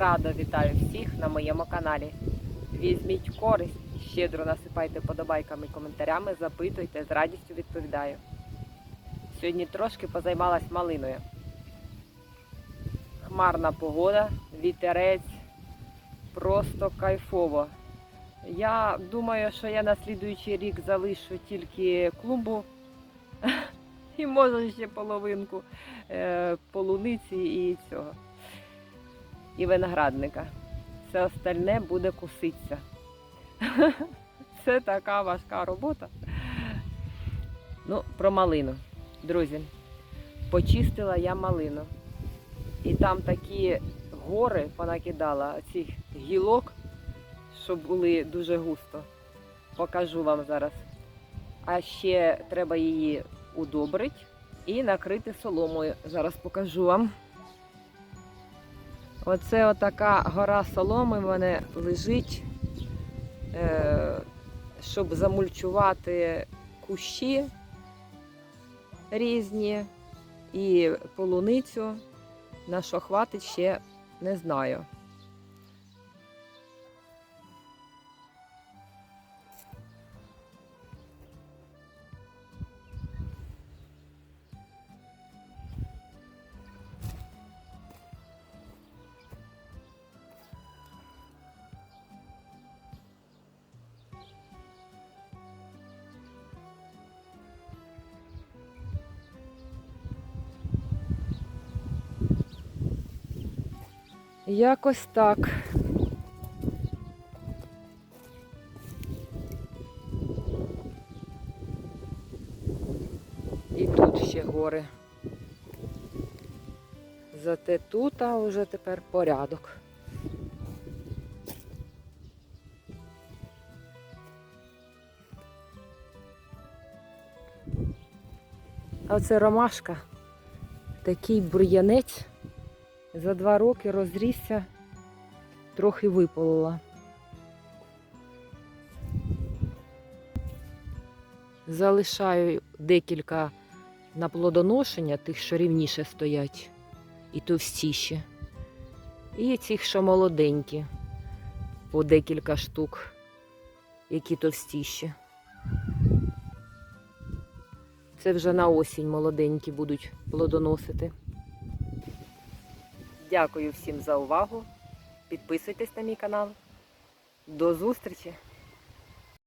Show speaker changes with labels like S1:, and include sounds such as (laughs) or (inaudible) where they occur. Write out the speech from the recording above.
S1: Радо вітаю всіх на моєму каналі. Візьміть користь, щедро насипайте подобайками і коментарями, запитуйте, з радістю відповідаю. Сьогодні трошки позаймалась малиною. Хмарна погода, вітерець, просто кайфово. Я думаю, що я на слідуючий рік залишу тільки клумбу (laughs) і може ще половинку е, полуниці і цього. І виноградника. Все остальне буде куситися. (laughs) Це така важка робота. Ну, про малину. Друзі, почистила я малину. І там такі гори понакидала цих гілок, що були дуже густо. Покажу вам зараз. А ще треба її удобрити і накрити соломою. Зараз покажу вам. Оце отака гора соломи в мене лежить, е, щоб замульчувати кущі різні і полуницю. На що хватить ще не знаю. Якось так. І тут ще гори. Зате тут а вже тепер порядок. А оце ромашка, такий бур'янець. За два роки розрісся, трохи виполола. Залишаю декілька на плодоношення, тих, що рівніше стоять, і товстіші. І цих, що молоденькі, по декілька штук, які товстіші. Це вже на осінь молоденькі будуть плодоносити. Дякую всім за увагу. Підписуйтесь на мій канал. До зустрічі!